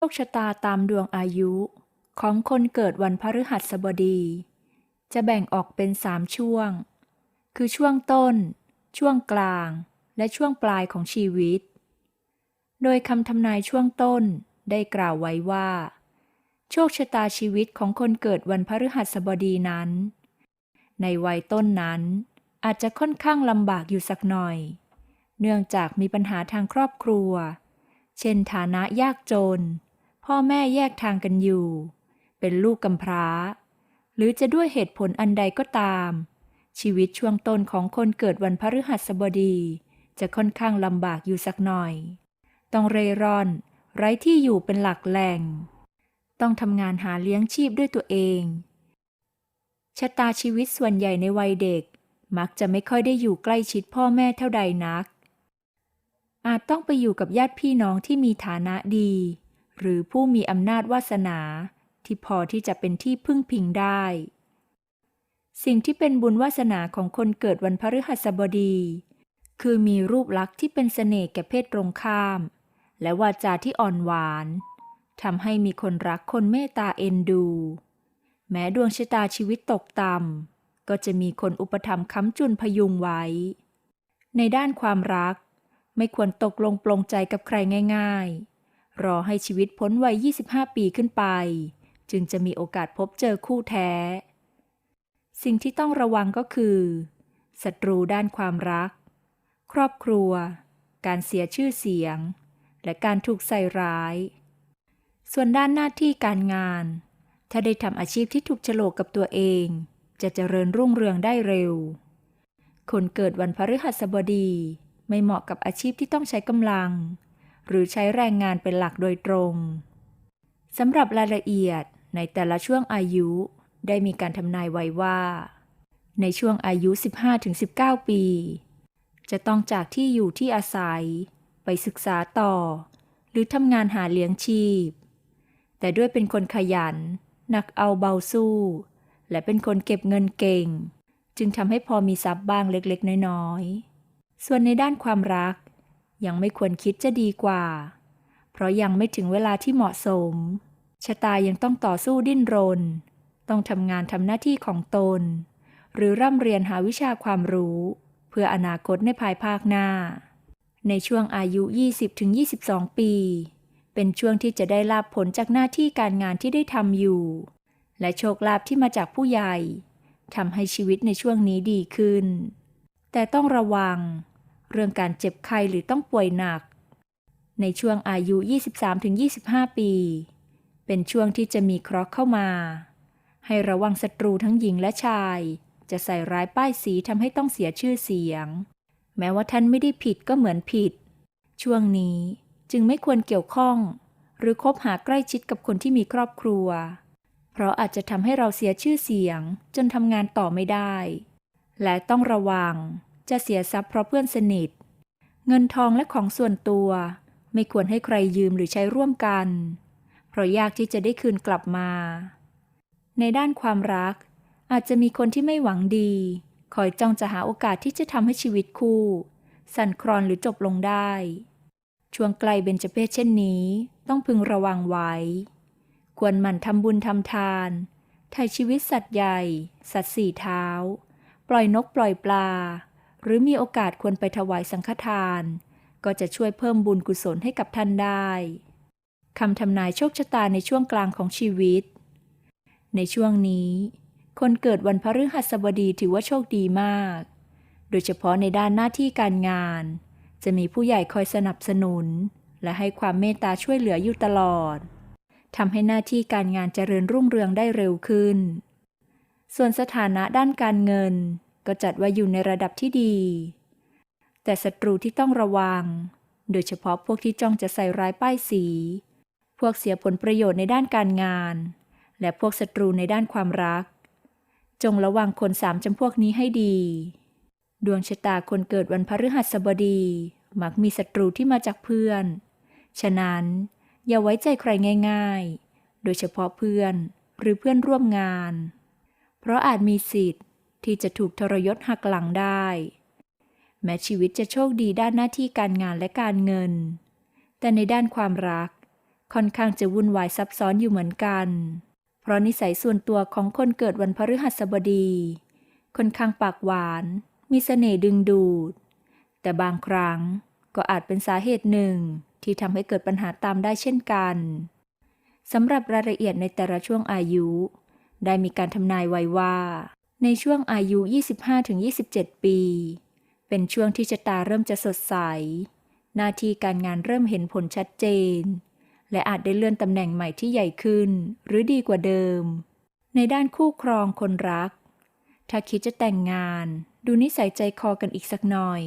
โชคชะตาตามดวงอายุของคนเกิดวันพฤหัสบดี จะแบ่งออกเป็นสามช่วง คือช่วงต้น ช่วงกลาง และช่วงปลายของชีวิต โดยคำทำนายช่วงต้นได้กล่าวไว้ว่า โชคชะตาชีวิตของคนเกิดวันพฤหัสบดีนั้น ในวัยต้นนั้นอาจจะค่อนข้างลำบากอยู่สักหน่อย เนื่องจากมีปัญหาทางครอบครัว เช่นฐานะยากจน พ่อแม่แยกทางกันอยู่ เป็นลูกกำพร้า หรือจะด้วยเหตุผลอันใดก็ตาม ชีวิตช่วงต้นของคนเกิดวันพฤหัสบดี จะค่อนข้างลำบากอยู่สักหน่อย ต้องเร่ร่อน ไร้ที่อยู่เป็นหลักแหล่ง ต้องทำงานหาเลี้ยงชีพด้วยตัวเอง ชะตาชีวิตส่วนใหญ่ในวัยเด็ก มักจะไม่ค่อยได้อยู่ใกล้ชิดพ่อแม่เท่าใดนักอาจต้องไปอยู่กับญาติพี่น้องที่มีฐานะดี หรือผู้มีอำนาจวาสนาที่พอที่จะเป็นที่พึ่งพิงได้ สิ่งที่เป็นบุญวาสนาของคนเกิดวันพฤหัสบดี คือมีรูปลักษณ์ที่เป็นเสน่ห์แก่เพศตรงข้าม และวาจาที่อ่อนหวานทำให้มีคนรักคนเมตตาเอ็นดู แม้ดวงชะตาชีวิตตกต่ำก็จะมีคนอุปถัมภ์ค้ำจุนพยุงไว้ ในด้านความรักไม่ควรตกลงปลงใจกับใครง่าย ๆ รอให้ชีวิตพ้นวัย 25 ปีขึ้นไป จึงจะมีโอกาสพบเจอคู่แท้ สิ่งที่ต้องระวังก็คือศัตรูด้านความรัก ครอบครัว การเสียชื่อเสียง และการถูกใส่ร้าย ส่วนด้านหน้าที่การงาน ถ้าได้ทำอาชีพที่ถูกโฉลกกับตัวเอง จะเจริญรุ่งเรืองได้เร็ว คนเกิดวันพฤหัสบดี ไม่เหมาะกับอาชีพที่ต้องใช้กำลัง หรือใช้แรงงานเป็นหลักโดยตรงสำหรับรายละเอียดในแต่ละช่วงอายุ ได้มีการทำนายไว้ว่า ในช่วงอายุ 15-19 ปี จะต้องจากที่อยู่ที่อาศัย ไปศึกษาต่อ หรือทำงานหาเลี้ยงชีพ แต่ด้วยเป็นคนขยัน หนักเอาเบาสู้ และเป็นคนเก็บเงินเก่ง จึงทำให้พอมีทรัพย์บ้างเล็กๆ น้อยๆ ส่วนในด้านความรัก ยังไม่ควรคิดจะดีกว่า เพราะยังไม่ถึงเวลาที่เหมาะสม ชะตายังต้องต่อสู้ดิ้นรน ต้องทำงานทำหน้าที่ของตน หรือร่ำเรียนหาวิชาความรู้ เพื่ออนาคตในภายภาคหน้า ในช่วงอายุ 20-22 ปี เป็นช่วงที่จะได้ลาบผลจากหน้าที่การงานที่ได้ทำอยู่ และโชคลาภที่มาจากผู้ใหญ่ทำให้ชีวิตในช่วงนี้ดีขึ้น แต่ต้องระวัง เรื่องการเจ็บไข้หรือต้องป่วยหนัก ในช่วงอายุ 23-25 ปี เป็นช่วงที่จะมีเคราะห์เข้ามา ให้ระวังศัตรูทั้งหญิงและชาย จะใส่ร้ายป้ายสีทำให้ต้องเสียชื่อเสียง แม้ว่าท่านไม่ได้ผิดก็เหมือนผิด ช่วงนี้จึงไม่ควรเกี่ยวข้อง หรือคบหาใกล้ชิดกับคนที่มีครอบครัว เพราะอาจจะทำให้เราเสียชื่อเสียง จนทำงานต่อไม่ได้ และต้องระวัง จะเสียทรัพย์เพราะเพื่อนสนิท เงินทองและของส่วนตัว ไม่ควรให้ใครยืมหรือใช้ร่วมกัน เพราะยากที่จะได้คืนกลับมา ในด้านความรัก อาจจะมีคนที่ไม่หวังดี คอยจ้องจะหาโอกาสที่จะทำให้ชีวิตคู่ สั่นคลอนหรือจบลงได้ ช่วงไกลเบญจเพศเช่นนี้ ต้องพึงระวังไว้ ควรหมั่นทำบุญทำทานไถ่ชีวิตสัตว์ใหญ่ สัตว์สี่เท้า ปล่อยนกปล่อยปลา หรือมีโอกาสควรไปถวายสังฆทาน ก็จะช่วยเพิ่มบุญกุศลให้กับท่านได้คำทำนายโชคชะตาในช่วงกลางของชีวิต ในช่วงนี้ คนเกิดวันพฤหัสบดีถือว่าโชคดีมาก โดยเฉพาะในด้านหน้าที่การงาน จะมีผู้ใหญ่คอยสนับสนุน และให้ความเมตตาช่วยเหลืออยู่ตลอดทำให้หน้าที่การงานเจริญรุ่งเรืองได้เร็วขึ้น ส่วนสถานะด้านการเงิน ก็จัดว่าอยู่ในระดับที่ดี แต่ศัตรูที่ต้องระวัง โดยเฉพาะพวกที่จ้องจะใส่ร้ายป้ายสี พวกเสียผลประโยชน์ในด้านการงาน และพวกศัตรูในด้านความรัก จงระวังคนสามจำพวกนี้ให้ดี ดวงชะตาคนเกิดวันพฤหัสบดีมักมีศัตรูที่มาจากเพื่อน ฉะนั้น อย่าไว้ใจใครง่าย ๆ โดยเฉพาะเพื่อนหรือเพื่อนร่วมงาน เพราะอาจมีสิทธิ์ ที่จะถูกทรยศหักหลังได้ แม้ชีวิตจะโชคดีด้านหน้าที่การงานและการเงิน แต่ในด้านความรัก ค่อนข้างจะวุ่นวายซับซ้อนอยู่เหมือนกัน เพราะนิสัยส่วนตัวของคนเกิดวันพฤหัสบดี ค่อนข้างปากหวาน มีเสน่ห์ดึงดูด แต่บางครั้งก็อาจเป็นสาเหตุหนึ่งที่ทำให้เกิดปัญหาตามได้เช่นกันสำหรับรายละเอียดในแต่ละช่วงอายุ ได้มีการทำนายไว้ว่า ในช่วงอายุ 25-27 ปี เป็นช่วงที่ชะตาเริ่มจะสดใส หน้าที่การงานเริ่มเห็นผลชัดเจน และอาจได้เลื่อนตำแหน่งใหม่ที่ใหญ่ขึ้น หรือดีกว่าเดิม ในด้านคู่ครองคนรัก ถ้าคิดจะแต่งงาน ดูนิสัยใจคอกันอีกสักหน่อย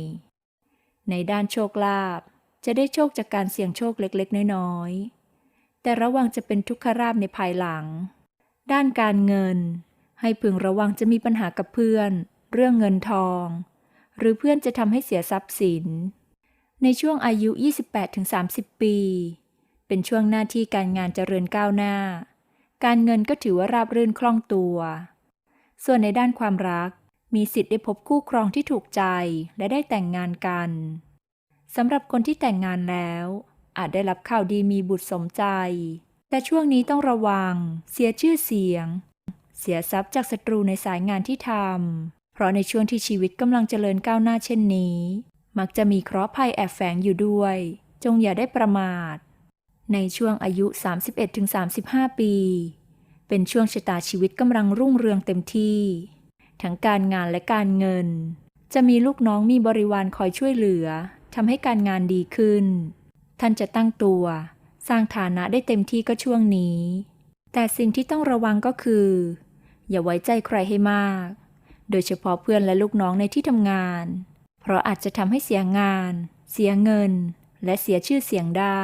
ในด้านโชคลาภจะได้โชคจากการเสี่ยงโชคเล็กๆ น้อยๆแต่ระวังจะเป็นทุกขราบในภายหลัง ด้านการเงิน ให้พึงระวังจะมีปัญหากับเพื่อน เรื่องเงินทอง หรือเพื่อนจะทำให้เสียทรัพย์สิน ในช่วงอายุ 28-30 ปี เป็นช่วงหน้าที่การงานเจริญก้าวหน้า การเงินก็ถือว่าราบรื่นคล่องตัว ส่วนในด้านความรักมีสิทธิ์ได้พบคู่ครองที่ถูกใจและได้แต่งงานกันสำหรับคนที่แต่งงานแล้ว อาจได้รับข่าวดีมีบุตรสมใจ แต่ช่วงนี้ต้องระวัง เสียชื่อเสียง เสียทรัพย์จากศัตรูในสายงานที่ทำ เพราะในช่วงที่ชีวิตกำลังเจริญก้าวหน้าเช่นนี้ มักจะมีเคราะห์ภัยแอบแฝงอยู่ด้วย จงอย่าได้ประมาท ในช่วงอายุ 31-35 ปี เป็นช่วงชะตาชีวิตกำลังรุ่งเรืองเต็มที่ ทั้งการงานและการเงิน จะมีลูกน้องมีบริวารคอยช่วยเหลือทำให้การงานดีขึ้น ท่านจะตั้งตัว สร้างฐานะได้เต็มที่ก็ช่วงนี้แต่สิ่งที่ต้องระวังก็คือ อย่าไว้ใจใครให้มาก โดยเฉพาะเพื่อนและลูกน้องในที่ทำงาน เพราะอาจจะทำให้เสียงาน เสียเงิน และเสียชื่อเสียงได้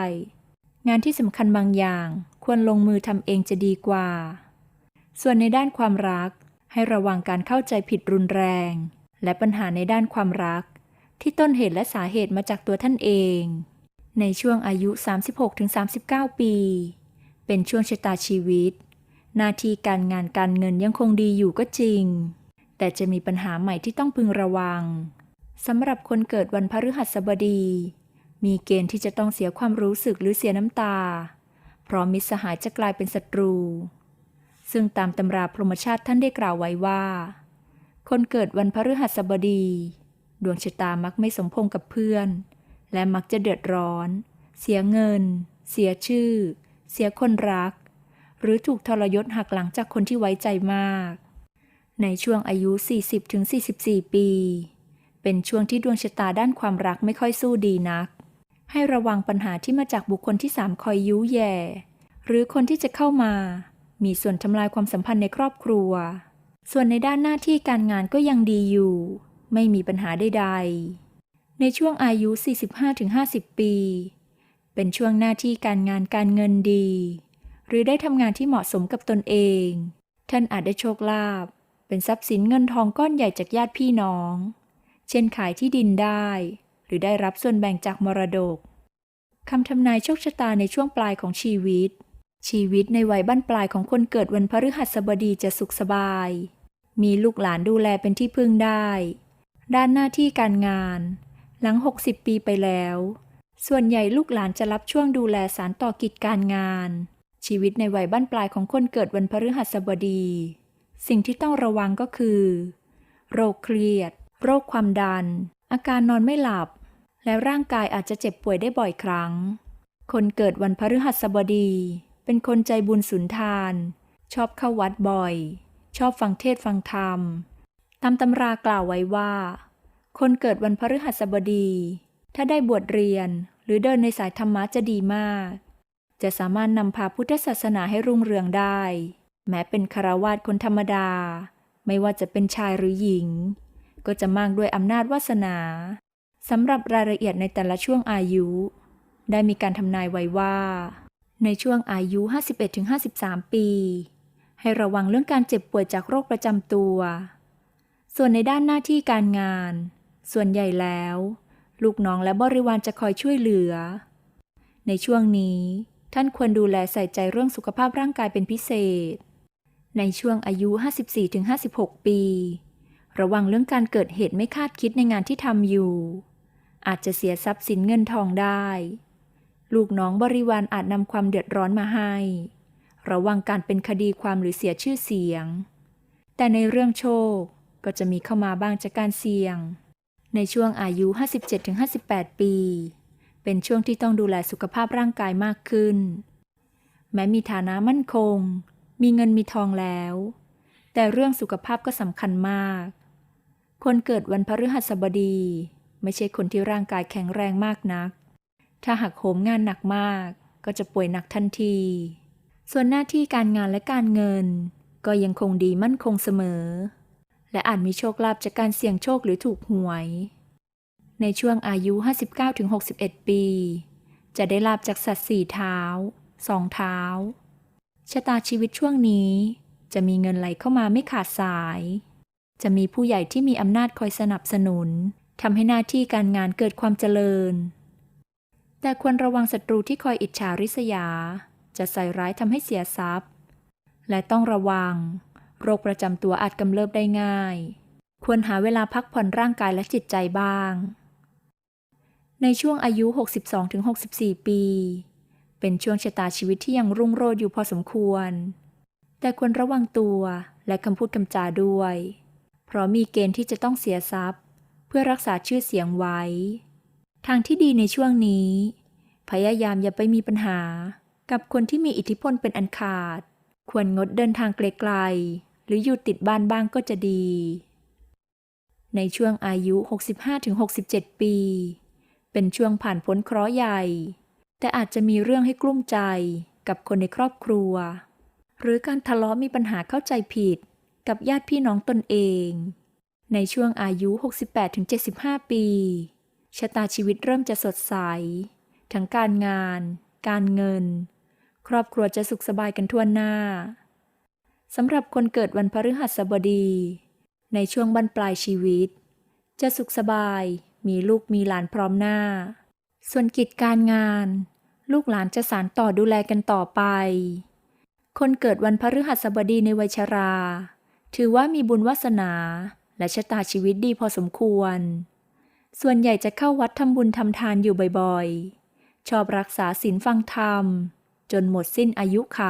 งานที่สำคัญบางอย่าง ควรลงมือทำเองจะดีกว่า ส่วนในด้านความรัก ให้ระวังการเข้าใจผิดรุนแรง และปัญหาในด้านความรัก ที่ต้นเหตุและสาเหตุมาจากตัวท่านเอง ในช่วงอายุ 36-39 ปี เป็นช่วงชะตาชีวิต หน้าที่การงานการเงินยังคงดีอยู่ก็จริง แต่จะมีปัญหาใหม่ที่ต้องพึงระวังสำหรับคนเกิดวันพฤหัสบดี มีเกณฑ์ที่จะต้องเสียความรู้สึกหรือเสียน้ำตา เพราะมิตรสหายจะกลายเป็นศัตรู ซึ่งตามตำราพรหมชาติท่านได้กล่าวไว้ว่า คนเกิดวันพฤหัสบดี ดวงชะตามักไม่สมพงษ์กับเพื่อน และมักจะเดือดร้อน เสียเงิน เสียชื่อ เสียคนรัก หรือถูกทรยศหักหลังจากคนที่ไว้ใจมาก ในช่วงอายุ 40-44 ปี เป็นช่วงที่ดวงชะตาด้านความรักไม่ค่อยสู้ดีนัก ให้ระวังปัญหาที่มาจากบุคคลที่สามคอยยุแย่ หรือคนที่จะเข้ามา มีส่วนทำลายความสัมพันธ์ในครอบครัว ส่วนในด้านหน้าที่การงานก็ยังดีอยู่ ไม่มีปัญหาใดๆ ในช่วงอายุ 45-50 ปี เป็นช่วงหน้าที่การงานการเงินดี หรือได้ทำงานที่เหมาะสมกับตนเอง ท่านอาจได้โชคลาภเป็นทรัพย์สินเงินทองก้อนใหญ่จากญาติพี่น้อง เช่นขายที่ดินได้ หรือได้รับส่วนแบ่งจากมรดกคำทำนายโชคชะตาในช่วงปลายของชีวิต ชีวิตในวัยบั้นปลายของคนเกิดวันพฤหัสบดีจะสุขสบาย มีลูกหลานดูแลเป็นที่พึ่งได้ ด้านหน้าที่การงาน หลัง 60 ปีไปแล้ว ส่วนใหญ่ลูกหลานจะรับช่วงดูแลสารต่อกิจการงาน ชีวิตในวัยบั้นปลายของคนเกิดวันพฤหัสบดี สิ่งที่ต้องระวังก็คือ โรคเครียด โรคความดัน อาการนอนไม่หลับ และร่างกายอาจจะเจ็บป่วยได้บ่อยครั้ง คนเกิดวันพฤหัสบดี เป็นคนใจบุญสุนทาน ชอบเข้าวัดบ่อย ชอบฟังเทศน์ฟังธรรม ตามตำรากล่าวไว้ว่า คนเกิดวันพฤหัสบดี ถ้าได้บวชเรียนหรือเดินในสายธรรมะจะดีมาก จะสามารถนำพาพุทธศาสนาให้รุ่งเรืองได้ แม้เป็นคารวาสคนธรรมดา ไม่ว่าจะเป็นชายหรือหญิง ก็จะมากด้วยอำนาจวาสนาสำหรับรายละเอียดในแต่ละช่วงอายุ ได้มีการทำนายไว้ว่า ในช่วงอายุ 51-53 ปี ให้ระวังเรื่องการเจ็บป่วยจากโรคประจำตัว ส่วนในด้านหน้าที่การงาน ส่วนใหญ่แล้ว ลูกน้องและบริวารจะคอยช่วยเหลือ ในช่วงนี้ ท่านควรดูแลใส่ใจเรื่องสุขภาพร่างกายเป็นพิเศษ ในช่วงอายุ 54-56 ปี ระวังเรื่องการเกิดเหตุไม่คาดคิดในงานที่ทำอยู่ อาจจะเสียทรัพย์สินเงินทองได้ ลูกน้องบริวารอาจนำความเดือดร้อนมาให้ ระวังการเป็นคดีความหรือเสียชื่อเสียง แต่ในเรื่องโชคก็จะมีเข้ามาบ้างจากการเสี่ยง ในช่วงอายุ 57-58 ปี เป็นช่วงที่ต้องดูแลสุขภาพร่างกายมากขึ้น แม้มีฐานะมั่นคง มีเงินมีทองแล้ว แต่เรื่องสุขภาพก็สำคัญมาก คนเกิดวันพฤหัสบดี ไม่ใช่คนที่ร่างกายแข็งแรงมากนัก ถ้าหักโหมงานหนักมากก็จะป่วยหนักทันที ส่วนหน้าที่การงานและการเงิน ก็ยังคงดีมั่นคงเสมอ และอาจมีโชคลาภจากการเสี่ยงโชคหรือถูกหวย ในช่วงอายุ 59-61 ปี จะได้ลาบจากสัตว์สี่เท้าสองเท้า ชะตาชีวิตช่วงนี้ จะมีเงินไหลเข้ามาไม่ขาดสาย จะมีผู้ใหญ่ที่มีอำนาจคอยสนับสนุนทำให้หน้าที่การงานเกิดความเจริญ แต่ควรระวังศัตรูที่คอยอิจฉาริษยา จะใส่ร้ายทำให้เสียทรัพย์ และต้องระวัง โรคประจำตัวอาจกำเริบได้ง่าย ควรหาเวลาพักผ่อนร่างกายและจิตใจบ้าง ในช่วงอายุ 62-64 ปี เป็นช่วงชะตาชีวิตที่ยังรุ่งโรจน์อยู่พอสมควร แต่ควรระวังตัวและคำพูดคำจาด้วย เพราะมีเกณฑ์ที่จะต้องเสียทรัพย์ เพื่อรักษาชื่อเสียงไว้ ทางที่ดีในช่วงนี้ พยายามอย่าไปมีปัญหากับคนที่มีอิทธิพลเป็นอันขาด ควรงดเดินทางไกลๆ หรืออยู่ติดบ้านบ้างก็จะดี ในช่วงอายุ 65-67 ปี เป็นช่วงผ่านพ้นเคราะห์ใหญ่ แต่อาจจะมีเรื่องให้กลุ้มใจกับคนในครอบครัว หรือการทะเลาะมีปัญหาเข้าใจผิดกับญาติพี่น้องตนเอง ในช่วงอายุ 68-75 ปี ชะตาชีวิตเริ่มจะสดใส ทั้งการงาน การเงิน ครอบครัวจะสุขสบายกันทั่วหน้าสำหรับคนเกิดวันพฤหัสบดี ในช่วงบรรปลายชีวิต จะสุขสบาย มีลูกมีหลานพร้อมหน้า ส่วนกิจการงาน ลูกหลานจะสานต่อดูแลกันต่อไป คนเกิดวันพฤหัสบดีในวัยชรา ถือว่ามีบุญวาสนา และชะตาชีวิตดีพอสมควร ส่วนใหญ่จะเข้าวัดทำบุญทำทานอยู่บ่อยๆ ชอบรักษาศีลฟังธรรม จนหมดสิ้นอายุไข